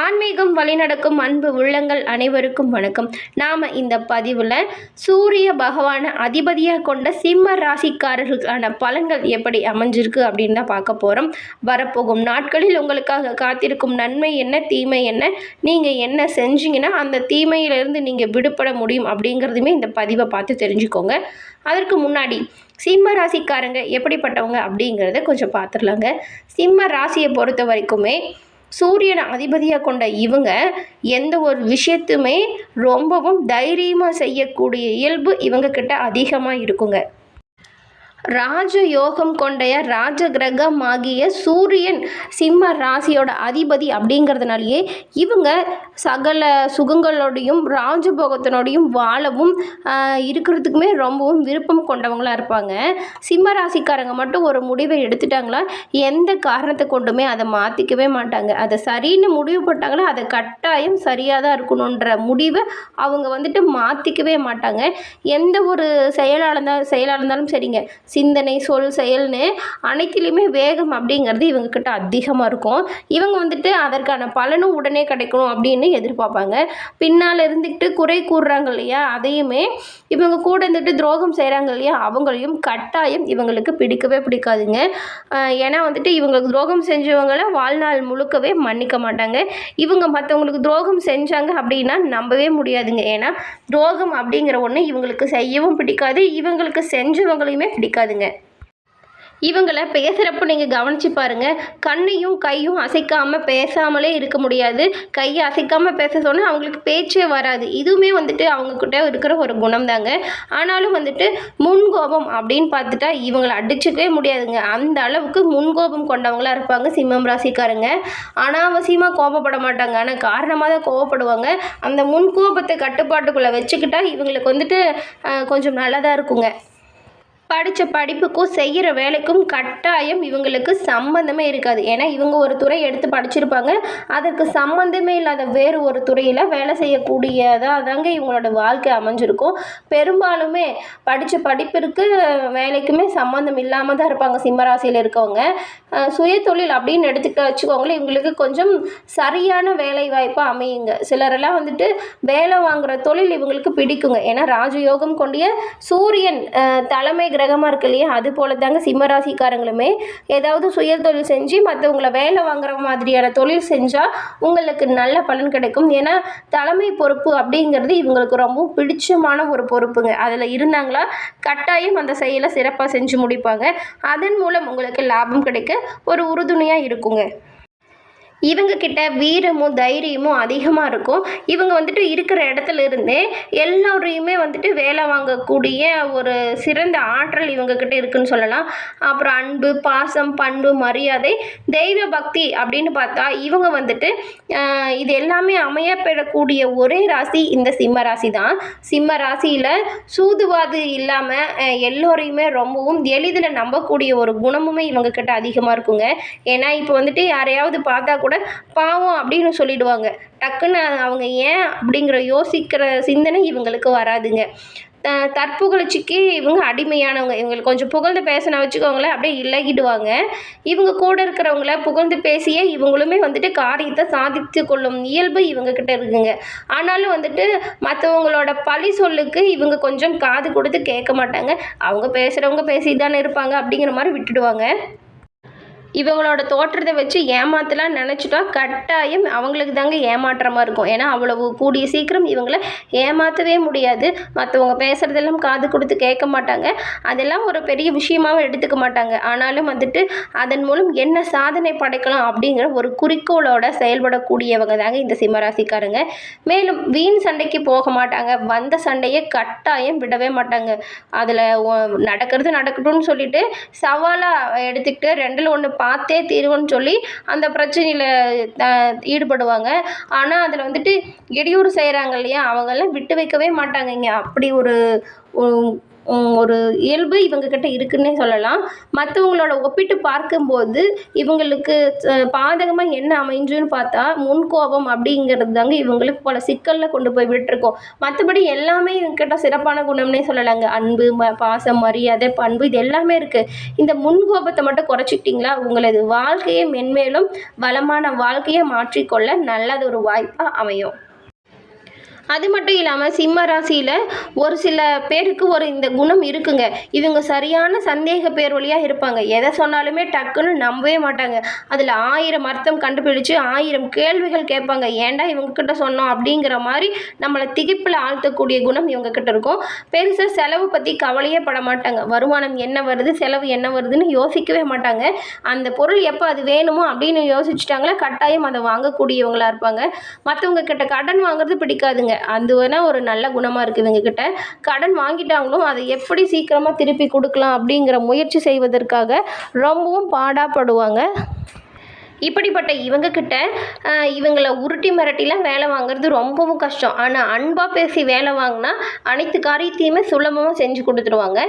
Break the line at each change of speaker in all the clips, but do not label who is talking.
ஆன்மீகம் வழிநடக்கும் அன்பு உள்ளங்கள் அனைவருக்கும் வணக்கம். நாம் இந்த பதிவில் சூரிய பகவானை அதிபதியாக கொண்ட சிம்ம ராசிக்காரர்களுக்கான பலன்கள் எப்படி அமைஞ்சிருக்கு அப்படின்னு தான் பார்க்க போகிறோம் வரப்போகும் நாட்களில் உங்களுக்காக காத்திருக்கும் நன்மை என்ன தீமை என்ன நீங்கள் என்ன செஞ்சீங்கன்னா அந்த தீமையிலிருந்து நீங்கள் விடுபட முடியும் அப்படிங்கிறதுமே இந்த பதிவை பார்த்து தெரிஞ்சுக்கோங்க. அதற்கு முன்னாடி சிம்ம ராசிக்காரங்க எப்படிப்பட்டவங்க அப்படிங்கிறத கொஞ்சம் பார்த்துடலாங்க. சிம்ம ராசியை பொறுத்த வரைக்குமே சூரியனை அதிபதியாக கொண்ட இவங்க எந்த ஒரு விஷயத்துமே ரொம்பவும் தைரியமாக செய்யக்கூடிய இயல்பு இவங்கக்கிட்ட அதிகமாக இருக்குங்க. ராஜ யோகம் கொண்டைய ராஜ கிரகமாகிய சூரியன் சிம்ம ராசியோட அதிபதி அப்படிங்கிறதுனாலேயே இவங்க சகல சுகங்களோடையும் ராஜபோகத்தினோடையும் வாழவும் இருக்கிறதுக்குமே ரொம்பவும் விருப்பம் கொண்டவங்களாக இருப்பாங்க. சிம்ம ராசிக்காரங்க மட்டும் ஒரு முடிவை எடுத்துட்டாங்களா? எந்த காரணத்தை கொண்டுமே அதை மாற்றிக்கவே மாட்டாங்க. அதை சரின்னு முடிவு போட்டாங்களா? அதை கட்டாயம் சரியாக தான் இருக்கணுன்ற முடிவை அவங்க வந்துட்டு மாற்றிக்கவே மாட்டாங்க. எந்த ஒரு செயலாக இருந்தாலும் செயலாக இருந்தாலும் சரிங்க. சிந்தனை சொல் செயல்னு அனைத்திலையுமே வேகம் அப்படிங்கிறது இவங்கக்கிட்ட அதிகமாக இருக்கும். இவங்க வந்துட்டு அதற்கான பலனும் உடனே கிடைக்கணும் அப்படின்னு எதிர்பார்ப்பாங்க. பின்னால் இருந்துக்கிட்டு குறை கூறுறாங்க இல்லையா? அதையுமே இவங்க கூட இருந்துட்டு துரோகம் செய்கிறாங்க இல்லையா? அவங்களையும் கட்டாயம் இவங்களுக்கு பிடிக்கவே பிடிக்காதுங்க. ஏன்னா வந்துட்டு இவங்களுக்கு துரோகம் செஞ்சவங்கள வாழ்நாள் முழுக்கவே மன்னிக்க மாட்டாங்க. இவங்க மற்றவங்களுக்கு துரோகம் செஞ்சாங்க அப்படின்னா நம்பவே முடியாதுங்க. ஏன்னா துரோகம் அப்படிங்கிற ஒன்று இவங்களுக்கு செய்யவும் பிடிக்காது இவங்களுக்கு செஞ்சவங்களையுமே பிடிக்காது. இருக்காதுங்க இவங்களை பேசுகிறப்ப நீங்கள் கவனிச்சு பாருங்கள் கண்ணையும் கையும் அசைக்காமல் பேசாமலே இருக்க முடியாது. கையை அசைக்காமல் பேச சொன்னால் அவங்களுக்கு பேச்சே வராது. இதுவுமே வந்துட்டு அவங்கக்கிட்ட இருக்கிற ஒரு குணம் தாங்க ஆனாலும் வந்துட்டு முன்கோபம் அப்படின்னு பார்த்துட்டா இவங்களை அடிச்சுக்கவே முடியாதுங்க. அந்த அளவுக்கு முன்கோபம் கொண்டவங்களா இருப்பாங்க சிம்மம் ராசிக்காரங்க. அனாவசியமாக கோபப்பட மாட்டாங்க. ஆனால் காரணமாக தான் கோபப்படுவாங்க. அந்த முன்கோபத்தை கட்டுப்பாட்டுக்குள்ளே வச்சுக்கிட்டா இவங்களுக்கு வந்துட்டு கொஞ்சம் நல்லதாக இருக்குங்க. படித்த படிப்புக்கும் செய்கிற வேலைக்கும் கட்டாயம் இவங்களுக்கு சம்மந்தமே இருக்காது. ஏன்னா இவங்க ஒரு துறை எடுத்து படிச்சிருப்பாங்க. அதற்கு சம்மந்தமே இல்லாத வேறு ஒரு துறையில் வேலை செய்யக்கூடியதாக தாங்க இவங்களோட வாழ்க்கை அமைஞ்சிருக்கும். பெரும்பாலுமே படித்த படிப்பிற்கு வேலைக்குமே சம்மந்தம் இல்லாமல் தான் இருப்பாங்க சிம்மராசியில் இருக்கவங்க. சுய சுயதொழில் அப்படின்னு எடுத்துக்க வச்சுக்கோங்களேன் இவங்களுக்கு கொஞ்சம் சரியான வேலை வாய்ப்பாக அமையுங்க. சிலரெல்லாம் வந்துட்டு வேலை வாங்குகிற தொழில் இவங்களுக்கு பிடிக்குங்க. ஏன்னா ராஜயோகம் கொண்டிய சூரியன் தலைமை கிர கிரகமாக இருக்கு இல்லையா? அது போல தாங்க சிம்மராசிக்காரங்களுமே ஏதாவது சுய தொழில் செஞ்சு மற்றவங்கள வேலை வாங்குற மாதிரியான தொழில் செஞ்சால் உங்களுக்கு நல்ல பலன் கிடைக்கும். ஏன்னா தலைமை பொறுப்பு அப்படிங்கிறது இவங்களுக்கு ரொம்ப பிடிச்சமான ஒரு பொறுப்புங்க. அதில் இருந்தாங்களா கட்டாயம் அந்த செயலை சிறப்பாக செஞ்சு முடிப்பாங்க. அதன் மூலம் உங்களுக்கு லாபம் கிடைக்க ஒரு உறுதுணையாக இருக்குங்க. இவங்க கிட்ட வீரமும் தைரியமும் அதிகமாக இருக்கும். இவங்க வந்துட்டு இருக்கிற இடத்துல இருந்தே எல்லோரையுமே வந்துட்டு வேலை வாங்கக்கூடிய ஒரு சிறந்த ஆற்றல் இவங்க கிட்ட இருக்குன்னு சொல்லலாம். அப்புறம் அன்பு பாசம் பண்பு மரியாதை தெய்வ பக்தி அப்படின்னு பார்த்தா இவங்க வந்துட்டு இது எல்லாமே அமையப்பெறக்கூடிய ஒரே ராசி இந்த சிம்ம ராசி தான் சிம்ம ராசியில் சூதுவாது இல்லாமல் எல்லோரையுமே ரொம்பவும் எளிதில் நம்பக்கூடிய ஒரு குணமுமே இவங்க கிட்ட அதிகமாக இருக்குங்க. ஏன்னா இப்போ வந்துட்டு யாரையாவது பார்த்தா கூட பாவம் அப்படின்னு சொல்லிடுவாங்க. டக்குன்னு அவங்க ஏன் அப்படிங்கிற யோசிக்கிற சிந்தனை இவங்களுக்கு வராதுங்க. த- தற்புகழ்ச்சிக்கு இவங்க அடிமையானவங்க. இவங்களுக்கு கொஞ்சம் புகழ்ந்து பேசின வச்சுக்கோங்களேன் அப்படியே இலகிடுவாங்க. இவங்க கூட இருக்கிறவங்கள புகழ்ந்து பேசியே இவங்களுமே வந்துட்டு காரியத்தை சாதித்து கொள்ளும் இயல்பு இவங்க கிட்ட இருக்குங்க. ஆனாலும் வந்துட்டு மற்றவங்களோட பழி சொல்லுக்கு இவங்க கொஞ்சம் காது கொடுத்து கேட்க மாட்டாங்க. அவங்க பேசுகிறவங்க பேசிட்டு தானே இருப்பாங்க அப்படிங்கிற மாதிரி விட்டுடுவாங்க. இவங்களோட தோற்றத்தை வச்சு ஏமாத்தலாம் நினச்சிட்டா கட்டாயம் அவங்களுக்கு தாங்க ஏமாற்றமாக இருக்கும். ஏன்னா அவ்வளவு கூடிய சீக்கிரம் இவங்கள ஏமாற்றவே முடியாது. மற்றவங்க பேசுகிறதெல்லாம் காது கொடுத்து கேட்க மாட்டாங்க. அதெல்லாம் ஒரு பெரிய விஷயமாவே எடுத்துக்க மாட்டாங்க. ஆனாலும் வந்துட்டு அதன் மூலம் என்ன சாதனை படைக்கலாம் அப்படிங்கிற ஒரு குறிக்கோளோட செயல்படக்கூடியவங்க தாங்க இந்த சிம்மராசிக்காரங்க. மேலும் வீண் சண்டைக்கு போக மாட்டாங்க. வந்த சண்டையை கட்டாயம் விடவே மாட்டாங்க. அதில் நடக்கிறது நடக்கட்டும்னு சொல்லிட்டு சவாலாக எடுத்துக்கிட்டு ரெண்டில் ஒன்று பார்த்தே தீர்வுன்னு சொல்லி அந்த பிரச்சனையில் ஈடுபடுவாங்க. ஆனால் அதில் வந்துட்டு இடையூறு செய்கிறாங்க இல்லையா? அவங்கெல்லாம் விட்டு வைக்கவே மாட்டாங்க இங்கே அப்படி ஒரு ஒரு இயல்பு இவங்கக்கிட்ட இருக்குன்னே சொல்லலாம். மற்றவங்களோட ஒப்பிட்டு பார்க்கும்போது இவங்களுக்கு பாதகமாக என்ன அமைஞ்சுன்னு பார்த்தா முன்கோபம் அப்படிங்கிறது தாங்க இவங்களுக்கு பல சிக்கலில் கொண்டு போய் விட்டுருக்கோம். மற்றபடி எல்லாமே இவங்ககிட்ட சிறப்பான குணம்னே சொல்லலாங்க. அன்பு ம பாசம் மரியாதை பண்பு இது எல்லாமே இருக்குது இந்த முன்கோபத்தை மட்டும் குறைச்சிக்கிட்டிங்களா? உங்களது வாழ்க்கையை மென்மேலும் வளமான வாழ்க்கையை மாற்றிக்கொள்ள நல்லது ஒரு வாய்ப்பாக அமையும். அது மட்டும் இல்லாமல் சிம்ம ராசியில் ஒரு சில பேருக்கு ஒரு இந்த குணம் இருக்குங்க. இவங்க சரியான சந்தேக பேர் வழியாக இருப்பாங்க. எதை சொன்னாலுமே டக்குன்னு நம்பவே மாட்டாங்க. அதில் ஆயிரம் அர்த்தம் கண்டுபிடிச்சு ஆயிரம் கேள்விகள் கேட்பாங்க. ஏன்டா இவங்கக்கிட்ட சொன்னோம் அப்படிங்கிற மாதிரி நம்மளை திகைப்பில் ஆழ்த்தக்கூடிய குணம் இவங்கக்கிட்ட இருக்கும். பெருசாக செலவு பற்றி கவலையே பட மாட்டாங்க. வருமானம் என்ன வருது செலவு என்ன வருதுன்னு யோசிக்கவே மாட்டாங்க. அந்த பொருள் எப்போ அது வேணுமோ அப்படின்னு யோசிச்சுட்டாங்களா கட்டாயம் அதை வாங்கக்கூடியவங்களாக இருப்பாங்க. மற்றவங்க கிட்ட கடன் வாங்குறது பிடிக்காதுங்க. அது வேணால் ஒரு நல்ல குணமாக இருக்குது இவங்கக்கிட்ட கடன் வாங்கிட்டாங்களும் அதை எப்படி சீக்கிரமாக திருப்பி கொடுக்கலாம் அப்படிங்கிற முயற்சி செய்வதற்காக ரொம்பவும் பாடாப்படுவாங்க. இப்படிப்பட்ட இவங்கக்கிட்ட இவங்களை உருட்டி மிரட்டிலாம் வேலை வாங்குறது ரொம்பவும் கஷ்டம். ஆனால் அன்பாக பேசி வேலை வாங்கினா அனைத்து காரியத்தையுமே சுலபமாக செஞ்சு கொடுத்துருவாங்க.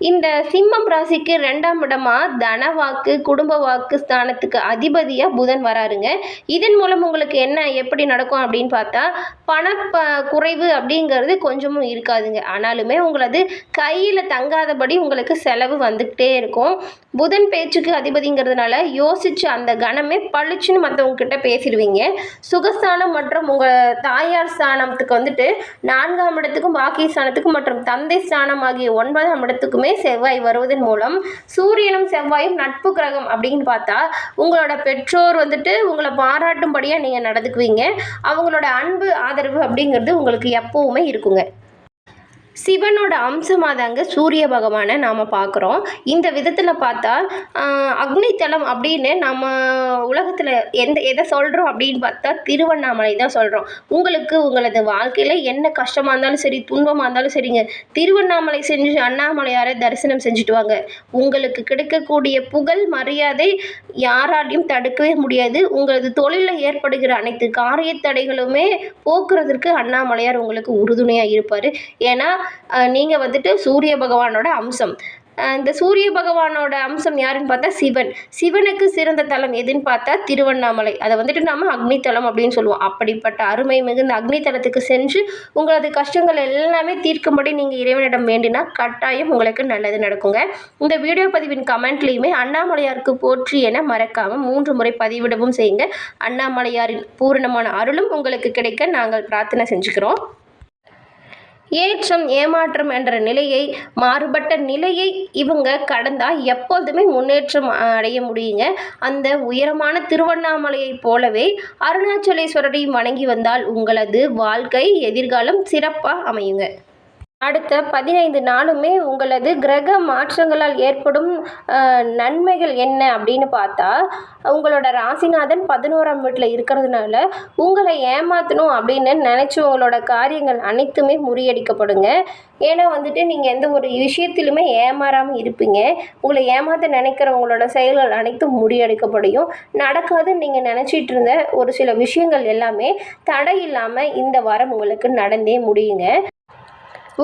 இந்த சிம்மம் ராசிக்கு ரெண்டாம் இடமா? தன வாக்கு குடும்ப வாக்கு ஸ்தானத்துக்கு அதிபதியாக புதன் வராருங்க. இதன் மூலம் உங்களுக்கு என்ன எப்படி நடக்கும் அப்படின்னு பார்த்தா பண ப குறைவு அப்படிங்கிறது கொஞ்சமும் இருக்காதுங்க. ஆனாலுமே உங்களது கையில் தங்காதபடி உங்களுக்கு செலவு வந்துக்கிட்டே இருக்கும். புதன் பேச்சுக்கு அதிபதிங்கிறதுனால யோசிச்சு அந்த கணமே பளிச்சுன்னு மற்றவங்கக்கிட்ட பேசிடுவீங்க. சுகஸ்தானம் மற்றும் உங்கள் தாயார் ஸ்தானத்துக்கு வந்துட்டு நான்காம் இடத்துக்கும் பாக்கிய ஸ்தானத்துக்கும் மற்றும் தந்தை ஸ்தானம் ஆகிய ஒன்பதாம் இடத்துக்குமே செவ்வாய் வருவதன் மூலம் சூரியனும் செவ்வாயும் நட்பு கிரகம் அப்படின்னு பார்த்தா உங்களோட பெற்றோர் வந்துட்டு உங்களை பாராட்டும்படியாக நீங்கள் நடந்துக்குவீங்க. அவங்களோட அன்பு ஆதரவு அப்படிங்கிறது உங்களுக்கு எப்போவுமே இருக்குங்க. சிவனோட அம்சமாக தாங்க சூரிய பகவானை நாம் பார்க்குறோம். இந்த விதத்தில் பார்த்தா அக்னி தலம் அப்படின்னு நம்ம உலகத்தில் எந்த எதை சொல்கிறோம் அப்படின்னு பார்த்தா திருவண்ணாமலை தான் சொல்கிறோம் உங்களுக்கு உங்களது வாழ்க்கையில் என்ன கஷ்டமாக இருந்தாலும் சரி துன்பமாக இருந்தாலும் சரிங்க. திருவண்ணாமலை செஞ்சு அண்ணாமலையாரை தரிசனம் செஞ்சுட்டு வாங்க. உங்களுக்கு கிடைக்கக்கூடிய புகழ் மரியாதை யாராலையும் தடுக்கவே முடியாது. உங்களது தொழிலில் ஏற்படுகிற அனைத்து காரிய தடைகளுமே போக்குறதுக்கு அண்ணாமலையார் உங்களுக்கு உறுதுணையாக இருப்பார். ஏன்னா நீங்கள் வந்துட்டு சூரிய பகவானோட அம்சம். இந்த சூரிய பகவானோட அம்சம் யாருன்னு பார்த்தா சிவன். சிவனுக்கு சிறந்த தலம் எதுன்னு பார்த்தா திருவண்ணாமலை. அதை வந்துட்டு நாம் அக்னி தலம் அப்படின்னு சொல்லுவோம். அப்படிப்பட்ட அருமை மிகுந்த அக்னி தலத்துக்கு சென்று உங்களது கஷ்டங்கள் எல்லாமே தீர்க்கும்படி நீங்கள் இறைவனிடம் வேண்டினா கட்டாயம் உங்களுக்கு நல்லது நடக்குங்க. இந்த வீடியோ பதிவின் கமெண்ட்லேயுமே அண்ணாமலையாருக்கு போற்றி என மறக்காமல் மூன்று முறை பதிவிடவும் செய்யுங்க. அண்ணாமலையாரின் பூரணமான அருளும் உங்களுக்கு கிடைக்க நாங்கள் பிரார்த்தனை செஞ்சுக்கிறோம். ஏற்றம் ஏமாற்றம் என்ற நிலையை மாறுபட்ட நிலையை இவங்க கடந்தால் எப்பொழுதுமே முன்னேற்றம் அடைய முடியுங்க. அந்த உயரமான திருவண்ணாமலையைப் போலவே அருணாச்சலேஸ்வரரையும் வணங்கி வந்தால் உங்களது வாழ்க்கை எதிர்காலம் சிறப்பாக அமையுங்க. அடுத்த பதினைந்து நாளுமே உங்களது கிரக மாற்றங்களால் ஏற்படும் நன்மைகள் என்ன அப்படின்னு பார்த்தா உங்களோட ராசிநாதன் பதினோராம் வீட்டில் இருக்கிறதுனால உங்களை ஏமாற்றணும் அப்படின்னு நினச்சி உங்களோட காரியங்கள் அனைத்துமே முறியடிக்கப்படுங்க. ஏன்னா வந்துட்டு நீங்கள் எந்த ஒரு விஷயத்திலுமே ஏமாறாமல் இருப்பீங்க. உங்களை ஏமாற்ற நினைக்கிறவங்களோட செயல்கள் அனைத்தும் முறியடிக்கப்படையும். நடக்காதுன்னு நீங்கள் நினச்சிட்டு இருந்த ஒரு சில விஷயங்கள் எல்லாமே தடை இல்லாமல் இந்த வாரம் உங்களுக்கு நடந்தே முடியுங்க.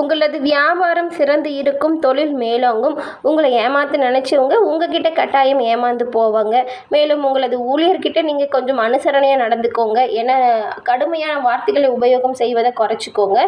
உங்களது வியாபாரம் சிறந்து இருக்கும் தொழில் மேலோங்கும். உங்களை ஏமாற்ற நினச்சவங்க உங்ககிட்ட கட்டாயம் ஏமாந்து போவாங்க. மேலும் உங்களது ஊழியர்கிட்ட நீங்கள் கொஞ்சம் அனுசரணையாக நடந்துக்கோங்க. ஏன்னா கடுமையான வார்த்தைகளை உபயோகம் செய்வதை குறைச்சிக்கோங்க.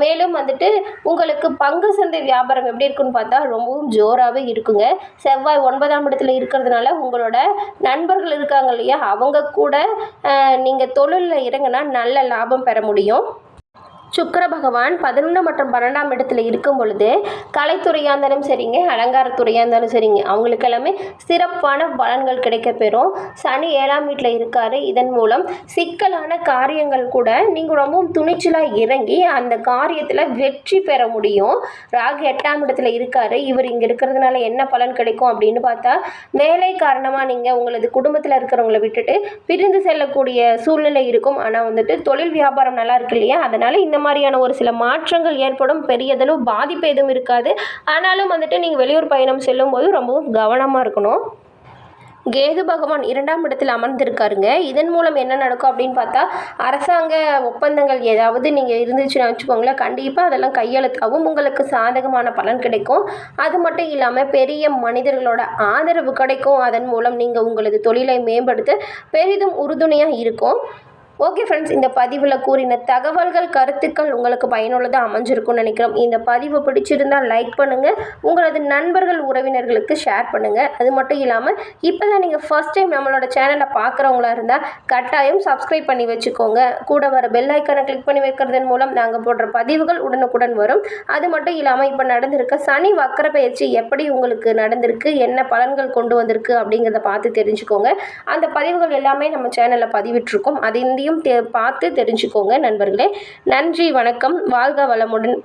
மேலும் வந்துட்டு உங்களுக்கு பங்கு சந்தை வியாபாரம் எப்படி இருக்குன்னு பார்த்தா ரொம்பவும் ஜோராகவே இருக்குங்க. செவ்வாய் ஒன்பதாம் இடத்துல இருக்கிறதுனால உங்களோட நண்பர்கள் இருக்காங்க இல்லையா? அவங்க கூட நீங்கள் தொழிலில் இறங்கினா நல்ல லாபம் பெற முடியும். சுக்கர பகவான் பதினொன்று மற்றும் பன்னெண்டாம் இடத்துல இருக்கும் பொழுது கலைத்துறையாக இருந்தாலும் சரிங்க அலங்காரத்துறையாக இருந்தாலும் சரிங்க. அவங்களுக்கு எல்லாமே சிறப்பான பலன்கள் கிடைக்க பெறும் சனி ஏழாம் வீட்டில் இருக்காரு. இதன் மூலம் சிக்கலான காரியங்கள் கூட நீங்கள் ரொம்பவும் துணிச்சலாக இறங்கி அந்த காரியத்தில் வெற்றி பெற முடியும். ராகு எட்டாம் இடத்துல இருக்காரு. இவர் இங்கே இருக்கிறதுனால என்ன பலன் கிடைக்கும் அப்படின்னு பார்த்தா வேலை காரணமாக நீங்கள் உங்களது குடும்பத்தில் இருக்கிறவங்கள விட்டுட்டு பிரிந்து செல்லக்கூடிய சூழ்நிலை இருக்கும். ஆனால் வந்துட்டு தொழில் வியாபாரம் நல்லா இருக்கு இல்லையா? அதனால் இந்த மாதிரியான ஒரு சில மாற்றங்கள் ஏற்படும். பெரியதளவு பாதிப்பு எதுவும் இருக்காது. ஆனாலும் வந்துட்டு நீங்கள் வெளியூர் பயணம் செல்லும்போது ரொம்பவும் கவனமாக இருக்கணும். கேது பகவான் இரண்டாம் இடத்தில் அமர்ந்திருக்காருங்க. இதன் மூலம் என்ன நடக்கும் அப்படின்னு பார்த்தா அரசாங்க ஒப்பந்தங்கள் ஏதாவது நீங்கள் இருந்துச்சுன்னு வச்சுக்கோங்களேன் கண்டிப்பாக அதெல்லாம் கையெழுத்தாகவும் உங்களுக்கு சாதகமான பலன் கிடைக்கும். அது மட்டும் இல்லாமல் பெரிய மனிதர்களோட ஆதரவு கிடைக்கும். அதன் மூலம் நீங்கள் உங்களது தொழிலை மேம்படுத்த பெரிதும் உறுதுணையாக இருக்கும். ஓகே ஃப்ரெண்ட்ஸ் இந்த பதிவில் கூறின தகவல்கள் கருத்துக்கள் உங்களுக்கு பயனுள்ளதாக அமைஞ்சிருக்கும்னு நினைக்கிறோம். இந்த பதிவு பிடிச்சிருந்தால் லைக் பண்ணுங்கள் உங்களது நண்பர்கள் உறவினர்களுக்கு ஷேர் பண்ணுங்கள் அது மட்டும் இல்லாமல் இப்போ தான் நீங்கள் ஃபஸ்ட் டைம் நம்மளோட சேனலை பார்க்குறவங்களா இருந்தால் கட்டாயம் சப்ஸ்கிரைப் பண்ணி வச்சுக்கோங்க. கூட வர பெல் ஐக்கனை கிளிக் பண்ணி வைக்கிறதன் மூலம் நாங்கள் போடுற பதிவுகள் உடனுக்குடன் வரும். அது மட்டும் இல்லாமல் இப்போ நடந்திருக்க சனி வக்கர பயிற்சி எப்படி உங்களுக்கு நடந்திருக்கு என்ன பலன்கள் கொண்டு வந்திருக்கு அப்படிங்கிறத பார்த்து தெரிஞ்சுக்கோங்க. அந்த பதிவுகள் எல்லாமே நம்ம சேனலில் பதிவிட்டிருக்கோம். இந்த தெ பார்த்து தெரிஞ்சுக்கோங்க நண்பர்களே. நன்றி வணக்கம். வாழ்க வளமுடன்.